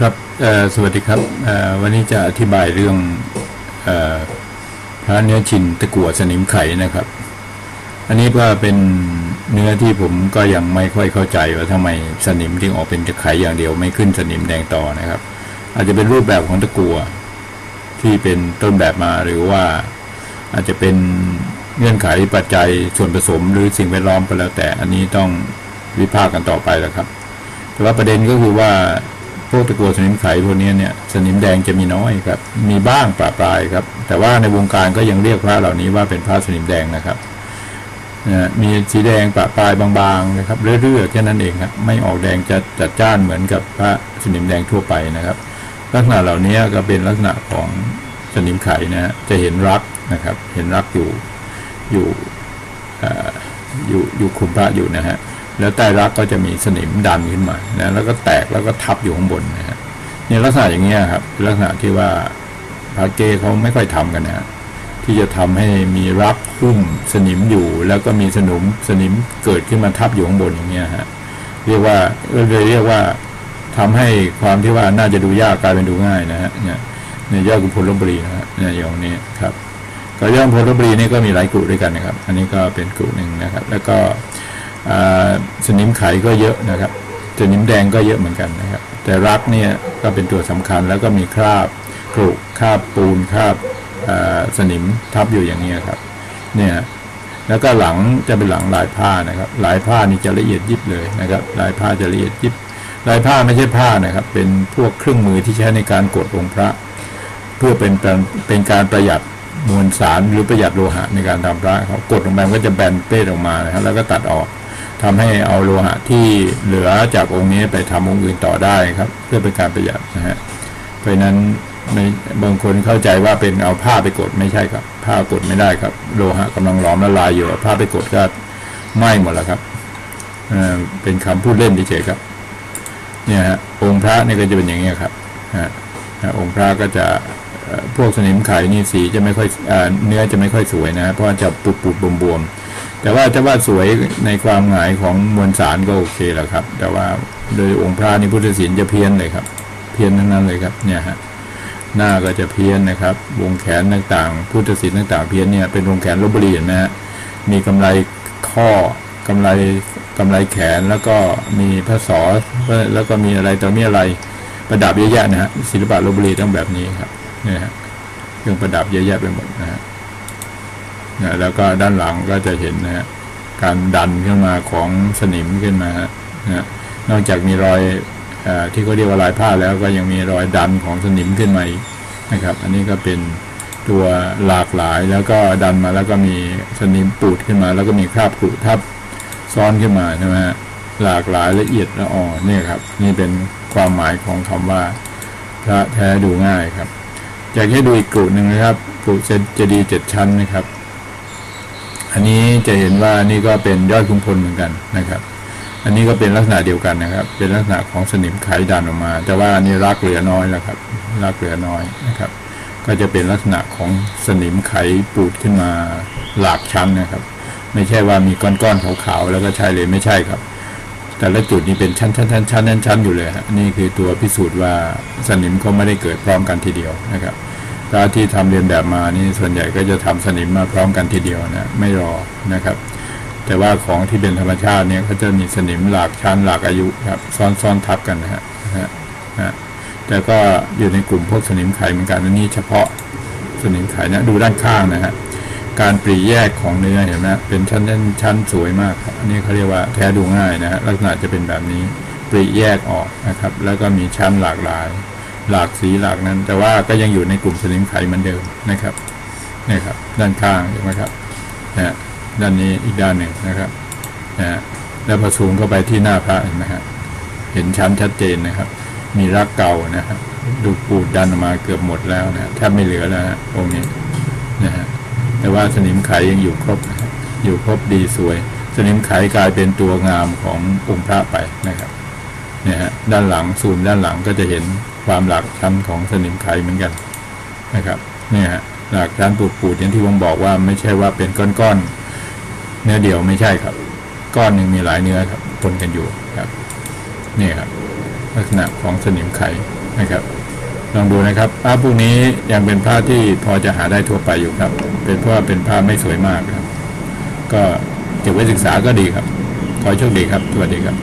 ครับสวัสดีครับวันนี้จะอธิบายเรื่องอพระเนื้อชินตะกั่วสนิมไข่นะครับ อันนี้ก็เป็นเนื้อที่ผมก็ยังไม่ค่อยเข้าใจว่าทำไมสนิมถึงออกเป็นตะไคร่อย่างเดียวไม่ขึ้นสนิมแดงต่อนะครับ อาจจะเป็นรูปแบบของตะกั่วที่เป็นต้นแบบมาหรือว่าอาจจะเป็นเงื่อนไขปัจจัยส่วนผสมหรือสิ่งแวดล้อมก็แล้วแต่อันนี้ต้องวิพากษ์กันต่อไปแล้วครับ แต่ว่าประเด็นก็คือว่า พวกตะกัวสนิมไขพวกนี้เนี่ยสนิมแดงจะมีน้อยครับ มีบ้างปราปรายครับ แต่ว่าในวงการก็ยังเรียกพระเหล่านี้ว่าเป็นพระสนิมแดงนะครับนะมีสีแดงปราปรายบางๆนะครับเรื่อยๆแค่นั้นเองครับไม่ออกแดงจะจัดจ้านเหมือนกับพระสนิมแดงทั่วไปนะครับ ลักษณะเหล่านี้ก็เป็นลักษณะของสนิมไขนะฮะจะเห็นรักนะครับ เห็นรักอยู่อยู่เอ่ออยู่อยู่คุมพระอยู่นะฮะ แล้วใต้รักก็จะมีสนิมดันขึ้นมานะแล้วก็แตกแล้วก็ทับอยู่ข้างบนนะฮะเนี่ยลักษณะอย่างเงี้ยครับลักษณะที่ว่าพระเกเขาไม่ค่อยทำกันนะที่จะทำให้มีรักหุ้มสนิมอยู่ แล้วก็มีสนิมสนิมเกิดขึ้นมาทับอยู่ข้างบนอย่างเงี้ยฮะเรียกว่าเลยเรียกว่าทำให้ความที่ว่าน่าจะดูยากกลายเป็นดูง่ายนะฮะเนี่ยในยอดกุพลลบบุรีนะฮะเนี่ยอย่างนี้ครับก็ยอดกุมพลลบบุรีนี่ก็มีหลายกลุ่ด้วยกันนะครับ อันนี้ก็เป็นกลุ่หนึ่งนะครับ แล้วก็ สนิมไขก็เยอะนะครับสนิมแดงก็เยอะเหมือนกันนะครับ แต่รักเนี่ยก็เป็นตัวสำคัญแล้วก็มีคราบกรุคราบปูนคราบสนิมทับอยู่อย่างนี้ครับ เนี่ยแล้วก็หลังจะเป็นหลังลายผ้านะครับ ลายผ้านี่จะละเอียดยิบเลยนะครับ ลายผ้าจะละเอียดยิบ ลายผ้าไม่ใช่ผ้านะครับ เป็นพวกเครื่องมือที่ใช้ในการกดองค์พระ เพื่อเป็นเป็นการประหยัดมวลสารหรือประหยัดโลหะในการทำพระเขากดลงไปก็จะแบนเป้ออกมานะครับแล้วก็ตัดออก ทำให้เอาโลหะที่เหลือจากองค์นี้ไปทำองค์อื่นต่อได้ครับ เพื่อเป็นการประหยัดนะฮะเพราะนั้นในบางคนเข้าใจว่าเป็นเอาผ้าไปกดไม่ใช่ครับ ผ้ากดไม่ได้ครับ โลหะกำลังหลอมละลายอยู่ผ้าไปกดก็ไหม้หมดแล้วครับเออเป็นคำพูดเล่นเฉยๆครับ เนี่ยฮะองค์พระนี่ก็จะเป็นอย่างนี้ครับฮะองค์พระก็จะพวกสนิมไขนี่สีจะไม่ค่อยเนื้อจะไม่ค่อยสวยนะเพราะจะปุดปุดๆบวมๆ แต่ว่าจะว่าสวยในความหมายของมวลสารก็โอเคแหละครับ แต่ว่าโดยองค์พระนี่พุทธศิลป์จะเพี้ยนเลยครับ เพี้ยนทั้งนั้นเลยครับ เนี่ยฮะหน้าก็จะเพี้ยนนะครับ วงแขนต่างๆ พุทธศิลป์ต่างๆเพี้ยนเนี่ยเป็นวงแขนลบบุรีนไหมฮะมีกำไรข้อกำไรกำไรแขนแล้วก็มีพระศอแล้วก็มีอะไรต่อมีอะไรประดับเยอะแยะนะฮะศิลปะลบบุรีต้องแบบนี้ครับเนี่ยฮะเครื่องประดับเยอะแยะไปหมดนะฮะ นะแล้วก็ด้านหลังก็จะเห็นนะฮะการดันขึ้นมาของสนิมขึ้นมาฮะนะนอกจากมีรอยอที่เขาเรียกว่าลายผ้าแล้วก็ยังมีรอยดันของสนิมขึ้นมาอีกนะครับ อันนี้ก็เป็นตัวหลากหลายแล้วก็ดันมาแล้วก็มีสนิมปูดขึ้นมา แล้วก็มีคราบกรุทับซ้อนขึ้นมาใช่ไหมฮะหลากหลายละเอียดละอ่อนนี่ครับ นี่เป็นความหมายของคำว่าพระแท้ดูง่ายครับอยากให้ดูอีกกลุ่หนึ่งนะครับกลุ่เจดีย์เจ็ดชั้นนะครับ อันนี้จะเห็นว่านี่ก็เป็นยอดคุมพลเหมือนกันนะครับ อันนี้ก็เป็นลักษณะเดียวกันนะครับ เป็นลักษณะของสนิมไขดันออกมา แต่ว่าอันนี้รักเหลือน้อยแล้วครับรักเหลือน้อยนะครับ ก็จะเป็นลักษณะของสนิมไขปูดขึ้นมาหลากชั้นนะครับ ไม่ใช่ว่ามีก้อนๆขาวๆแล้วก็ใช่เลยไม่ใช่ครับ แต่ละจุดนี้เป็นชั้นชั้นชั้นชั้นชั้นชั้นอยู่เลยฮะนี่คือตัวพิสูจน์ว่าสนิมเขาไม่ได้เกิดพร้อมกันทีเดียวนะครับ พระที่ทำเรียนแบบมานี่ส่วนใหญ่ก็จะทำสนิมมาพร้อมกันทีเดียวนะไม่รอนะครับ แต่ว่าของที่เป็นธรรมชาติเนี่ยเขาจะมีสนิมหลากชั้นหลากอายุครับ ซ้อนซ้อนทับกันนะฮะนะฮะแต่ก็อยู่ในกลุ่มพวกสนิมไขเหมือนกันนนี้เฉพาะสนิมไขนะดูด้านข้างนะฮะการปรีแยกของเนื้อเห็นไหมเป็นชั้นชั้นชั้นสวยมากครับอันนี้เขาเรียกว่าแท้ดูง่ายนะฮะลักษณะจะเป็นแบบนี้ปรีแยกออกนะครับ แล้วก็มีชั้นหลากหลาย หลากสีหลากนั้น แต่ว่าก็ยังอยู่ในกลุ่มสนิมไขเหมือนเดิมนะครับนี่ครับ ด้านข้างเห็นไหมครับนะด้านนี้อีกด้านหนึ่งนะครับนะแล้วพอซูมเข้าไปที่หน้าพระเห็นไหมครับเห็นชั้นชัดเจนนะครับ มีรักเก่านะครับดูปูดดันออกมาเกือบหมดแล้วนะแทบไม่เหลือแล้วฮะองค์นี้นะฮะแต่ว่าสนิมไขยังอยู่ครบนะครับอยู่ครบดีสวย สนิมไขกลายเป็นตัวงามขององค์พระไปนะครับ ด้านหลังซูมด้านหลังก็จะเห็นความหลากชั้นของสนิมไขเหมือนกันนะครับเนี่ยฮะหลากชั้นปูดๆอย่างที่ผมบอกว่าไม่ใช่ว่าเป็นก้อนๆเนื้อเดียวไม่ใช่ครับ ก้อนหนึ่งมีหลายเนื้อครับปนกันอยู่ครับนี่ครับลักษณะของสนิมไขนะครับ ลองดูนะครับพระพวกนี้ยังเป็นพระที่พอจะหาได้ทั่วไปอยู่ครับ เป็นเพราะว่าเป็นพระไม่สวยมากครับ ก็เก็บไว้ศึกษาก็ดีครับ ขอโชคดีครับสวัสดีครับ